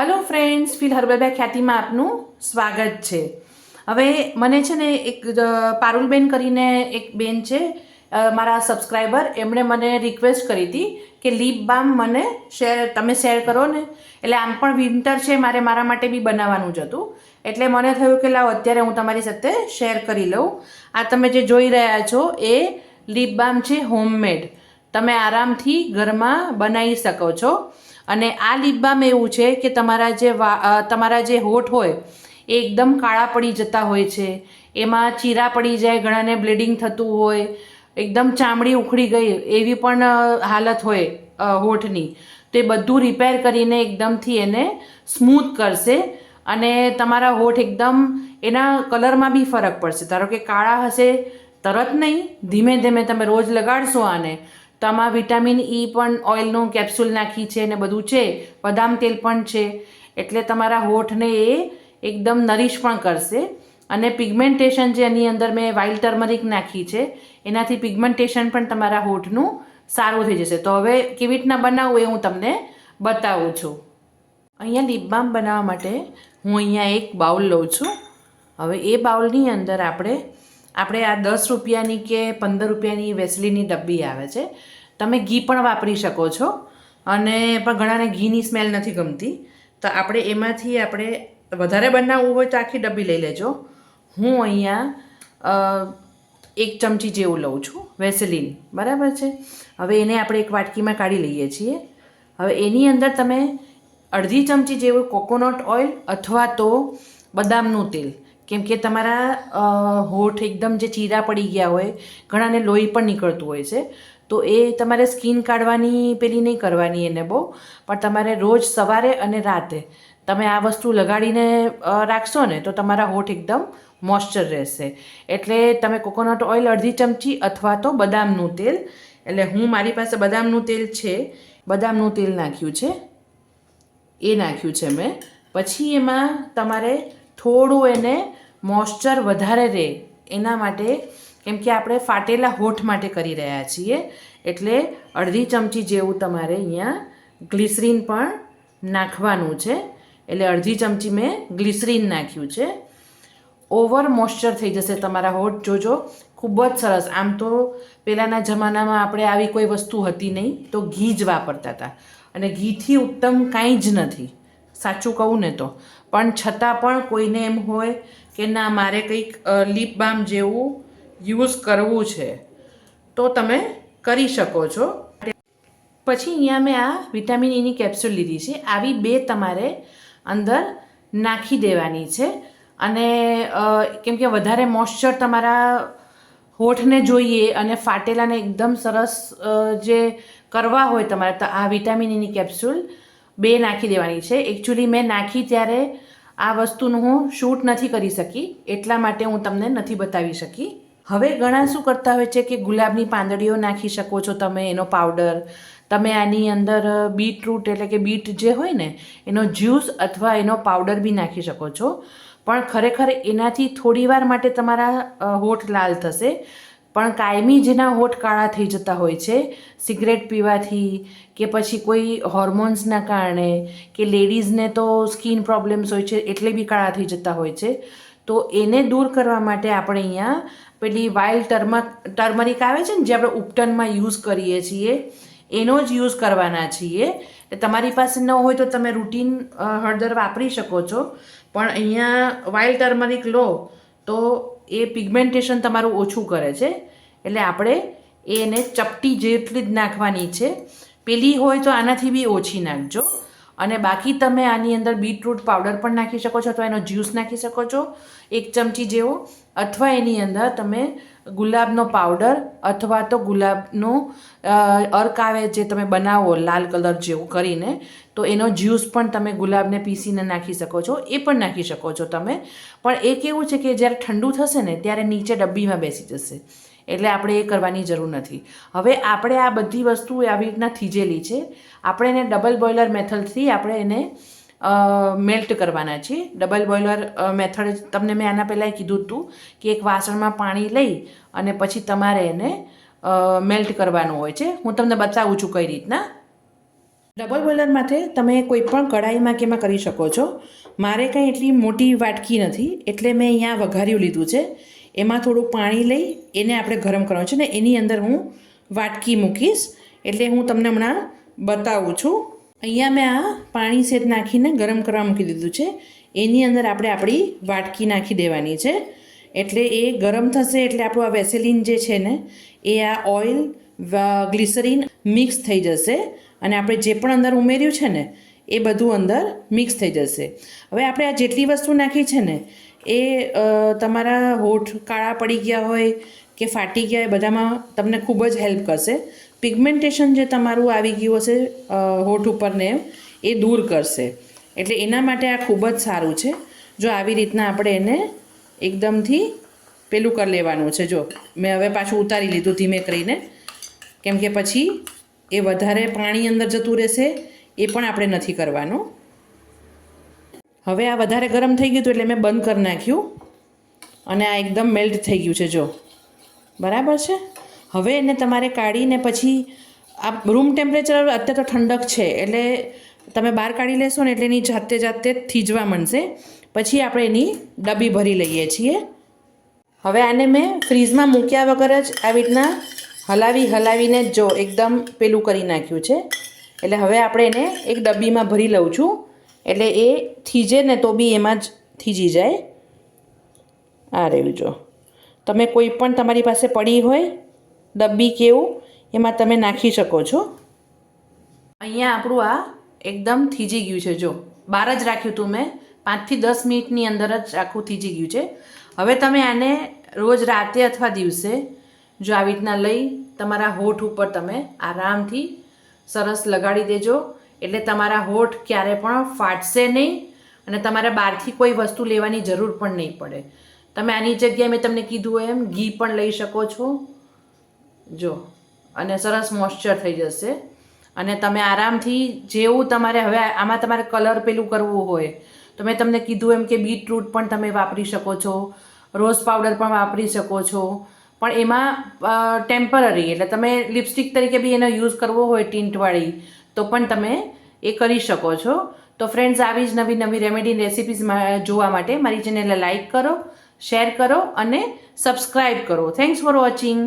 Hello friends ફિલ હર્બલભાઈ ખ્યાતિમાં આપનું સ્વાગત છે. હવે મને છે ને એક પારુલબેન કરીને એક બેન છે મારા સબસ્ક્રાઈબર એમણે મને રિક્વેસ્ટ કરી હતી કે લીપ બામ મને શેર તમે શેર કરો ને. એટલે આમ પણ વિન્ટર છે, મારે મારા માટે બી બનાવવાનું જ હતું. એટલે મને થયું કે લાવ, અત્યારે હું તમારી સાથે શેર કરી લઉં. આ તમે જે જોઈ રહ્યા છો, એ લીપ બામ છે હોમમેડ તમે આરામથી ઘરમાં બનાવી શકો છો. અને આ લિપ એવું છે કે તમારા જે વા તમારા જે હોઠ હોય, એ એકદમ કાળા પડી જતા હોય છે. એમાં ચીરા પડી જાય, ઘણાને બ્લીડિંગ થતું હોય, એકદમ ચામડી ઉખડી ગઈ એવી પણ હાલત હોય હોઠની. તો એ બધું રિપેર કરીને એકદમથી એને સ્મૂથ કરશે અને તમારા હોઠ એકદમ એના કલરમાં બી ફરક પડશે. ધારો કે કાળા હશે, તરત નહીં, ધીમે ધીમે તમે રોજ લગાડશો આને તો આમાં વિટામિન ઈ પણ ઓઇલનું કેપ્સ્યુલ નાખી છે ને બધું છે, બદામ તેલ પણ છે. એટલે તમારા હોઠને એ એકદમ નરીશ પણ કરશે. અને પિગમેન્ટેશન જે એની અંદર મેં વાઇલ્ડ ટર્મરિક નાખી છે, એનાથી પિગમેન્ટેશન પણ તમારા હોઠનું સારું થઈ જશે. તો હવે કેવી રીતના બનાવવું એ હું તમને બતાવું છું. અહીંયા લિપ બનાવવા માટે હું અહીંયા એક બાઉલ લઉં છું. હવે એ બાઉલની અંદર આપણે આપણે આ દસ રૂપિયાની કે પંદર રૂપિયાની વેસલીની ડબ્બી આવે છે. તમે ઘી પણ વાપરી શકો છો. અને પણ ઘણાને ઘીની સ્મેલ નથી ગમતી. તો આપણે એમાંથી આપણે વધારે બનાવવું હોય તો આખી ડબ્બી લઈ લેજો. હું અહીંયા એક ચમચી જેવું લઉં છું વેસલીન બરાબર છે? હવે એને આપણે એક વાટકીમાં કાઢી લઈએ છીએ. હવે એની અંદર તમે અડધી ચમચી જેવું કોકોનટ ઓઇલ અથવા તો બદામનું તેલ. કેમ કે તમારા હોઠ એકદમ જે ચીરા પડી ગયા હોય, ઘણાને લોહી પણ નીકળતું હોય છે. તો એ તમારે સ્કિન કાઢવાની પેલી નહીં કરવાની એને બહુ, પણ તમારે રોજ સવારે અને રાતે તમે આ વસ્તુ લગાડીને રાખશો ને તો તમારા હોઠ એકદમ મોઇશ્ચર રહેશે. એટલે તમે કોકોનટ ઓઇલ અડધી ચમચી અથવા તો બદામનું તેલ, એટલે હું મારી પાસે બદામનું તેલ છે, બદામનું તેલ નાખ્યું છે, એ નાખ્યું છે મેં. પછી એમાં તમારે થોડું એને મોઇશ્ચર વધારે રહે એના માટે કેમ કે આપણે ફાટેલા હોઠ માટે કરી રહ્યા છીએ, એટલે અડધી ચમચી જેવું તમારે અહીંયા ગ્લિસરીન પણ નાખવાનું છે. એટલે અડધી ચમચી મેં ગ્લિસરીન નાખ્યું છે. ઓવર મોઇશ્ચર થઈ જશે તમારા હોઠ. જોજો, ખૂબ જ સરસ. આમ તો પહેલાંના જમાનામાં આપણે આવી કોઈ વસ્તુ હતી નહીં, તો ઘી જ વાપરતા હતા. અને ઘીથી ઉત્તમ કાંઈ જ નથી. સાચું કહું ને તો. પણ છતાં પણ કોઈને એમ હોય કે ના, મારે કંઈક લીપ બામ જેવું યુઝ કરવું છે, તો તમે કરી શકો છો. પછી અહીંયા મેં આ વિટામિન ઈની કેપ્સ્યુલ લીધી છે. આવી બે તમારે અંદર નાખી દેવાની છે. અને કેમ કે વધારે મોઇશ્ચર તમારા હોઠને જોઈએ અને ફાટેલાને એકદમ સરસ જે કરવા હોય તમારે, તો આ વિટામિન ઈની કેપ્સ્યુલ બે નાખી દેવાની છે. એકચ્યુઅલી મેં નાખી ત્યારે આ વસ્તુનું હું શૂટ નથી કરી શકી. એટલા માટે હું તમને નથી બતાવી શકી. હવે ઘણા શું કરતા હોય છે કે ગુલાબની પાંદડીઓ નાખી શકો છો તમે, એનો પાવડર તમે આની અંદર બીટરૂટ એટલે કે બીટ જે હોય ને, એનો જ્યુસ અથવા એનો પાવડર બી નાખી શકો છો. પણ ખરેખર એનાથી થોડીવાર માટે તમારા હોઠ લાલ થશે. પણ કાયમી જેના હોઠ કાળા થઈ જતા હોય છે, સિગરેટ પીવાથી કે પછી કોઈ હોર્મોન્સના કારણે કે લેડીઝને તો સ્કિન પ્રોબ્લેમ્સ હોય છે એટલે બી કાળા થઈ જતા હોય છે. તો એને દૂર કરવા માટે આપણે અહીંયા પેલી વાઇલ્ડ ટર્મ ટર્મરિક આવે છે ને, જે આપણે ઉપટનમાં યુઝ કરીએ છીએ, એનો જ યુઝ કરવાના છીએ. તમારી પાસે ન હોય તો તમે રૂટીન હળદર વાપરી શકો છો. પણ અહીંયા વાઇલ્ડ ટર્મરિક લો તો એ પિગમેન્ટેશન તમારું ઓછું કરે છે. એટલે આપણે એને ચપટી જેટલી જ નાખવાની છે. પેલી હોય તો આનાથી બી ઓછી નાખજો. અને બાકી તમે આની અંદર બીટરૂટ પાવડર પણ નાખી શકો છો અથવા એનો જ્યુસ નાખી શકો છો, એક ચમચી જેવો, અથવા એની અંદર તમે ગુલાબનો પાવડર અથવા તો ગુલાબનું અર્ક આવે જે તમે બનાવો લાલ કલર જેવું કરીને, તો એનો જ્યુસ પણ તમે ગુલાબને પીસીને નાખી શકો છો, એ પણ નાખી શકો છો તમે. પણ એ કેવું છે કે જ્યારે ઠંડુ થશે ને, ત્યારે નીચે ડબ્બીમાં બેસી જશે. એટલે આપણે એ કરવાની જરૂર નથી. હવે આપણે આ બધી વસ્તુ આવી રીતના થીજેલી છે. આપણે એને ડબલ બોઇલર મેથડથી આપણે એને મેલ્ટ કરવાના છીએ. ડબલ બોઇલર મેથડ તમને મેં આના પહેલાં કીધું હતું કે એક વાસણમાં પાણી લઈ અને પછી તમારે એને મેલ્ટ કરવાનું હોય છે. હું તમને બતાવું છું કઈ રીતના. ડબલ બોઇલર માટે તમે કોઈ પણ કઢાઈમાં કે એમાં કરી શકો છો. મારે કંઈ એટલી મોટી વાટકી નથી. એટલે મેં અહીંયા વઘાર્યું લીધું છે. એમાં થોડું પાણી લઈ એને આપણે ગરમ કરવાનું છે ને એની અંદર હું વાટકી મૂકીશ. એટલે હું તમને હમણાં બતાવું છું. અહીંયા મેં આ પાણી સેટ નાખીને ગરમ કરવા મૂકી દીધું છે. એની અંદર આપણે આપણી વાટકી નાખી દેવાની છે. એટલે એ ગરમ થશે એટલે આપણું આ વેસેલિન જે છે ને, એ આ ઓઇલ ગ્લિસરીન મિક્સ થઈ જશે. અને આપણે જે પણ અંદર ઉમેર્યું છે ને એ બધું અંદર મિક્સ થઈ જશે. હવે આપણે આ જેટલી વસ્તુ નાખી છે ને, એ તમારા હોઠ કાળા પડી ગયા હોય કે ફાટી ગયા હોય, બધામાં તમને ખૂબ જ હેલ્પ કરશે. પિગમેન્ટેશન જે તમારું આવી ગયું હશે હોઠ ઉપરને એ દૂર કરશે. એટલે એના માટે આ ખૂબ જ સારું છે. જો આવી રીતના આપણે એને એકદમથી પેલું કરી લેવાનું છે. જો, મેં હવે પાછું ઉતારી લીધું ધીમે કરીને. કેમ કે પછી એ વધારે પાણી અંદર જતું રહેશે એ પણ આપણે નથી કરવાનું. હવે આ વધારે ગરમ થઈ ગયું હતું એટલે મેં બંધ કરી નાખ્યું. અને આ એકદમ મેલ્ટ થઈ ગયું છે, જો. બરાબર છે? હવે એને તમારે કાઢીને પછી આ રૂમ ટેમ્પરેચર અત્યારે તો ઠંડક છે, એટલે તમે બહાર કાઢી લેશો ને એટલે એની જાતે જાતે થીજવા માંડશે. પછી આપણે એની ડબ્બી ભરી લઈએ છીએ. હવે આને મેં ફ્રીઝમાં મૂક્યા વગર જ આવી રીતના હલાવી હલાવીને જો એકદમ પેલું કરી નાખ્યું છે. એટલે હવે આપણે એને એક ડબ્બીમાં ભરી લઉં છું. એટલે એ થીજે ને તો બી એમાં જ થીજી જાય. આ રહ્યું જો. તમે કોઈ પણ તમારી પાસે પડી હોય, ડબ્બી કેવું એમાં તમે નાખી શકો છો. અહીંયા આપણું આ એકદમ થીજી ગયું છે. જો. બહાર જ રાખ્યું હતું મેં. પાંચથી દસ મિનિટની અંદર જ આખું થીજી ગયું છે. હવે તમે આને રોજ રાતે અથવા દિવસે જો આવી રીતના લઈ, તમારા હોઠ ઉપર તમે આરામથી સરસ લગાડી દેજો. એટલે તમારા હોઠ ક્યારે પણ ફાટશે નહીં અને તમારે બહારથી કોઈ વસ્તુ લેવાની જરૂર પણ નહીં પડે. તમે આની જગ્યાએ મેં તમને કીધું એમ, ઘી પણ લઈ શકો છો. જો, અને સરસ મોઇશ્ચર થઈ જશે. અને તમે આરામથી જેવું તમારે હવે આમાં તમારે કલર પેલું કરવું હોય, તો મેં તમને કીધું એમ કે બીટરૂટ પણ તમે વાપરી શકો છો. રોઝ પાવડર પણ વાપરી શકો છો. પણ એમાં ટેમ્પરરી એટલે તમે લિપસ્ટિક તરીકે બી એનો યુઝ કરવો હોય ટિન્ટવાળી તો પણ તમે એ કરી શકો છો. તો ફ્રેન્ડ્સ આવી જ નવી નવી રેમેડી રેસિપીઝ જોવા માટે મારી ચેનલને લાઇક કરો શેર કરો અને સબસ્ક્રાઈબ કરો. Thanks for watching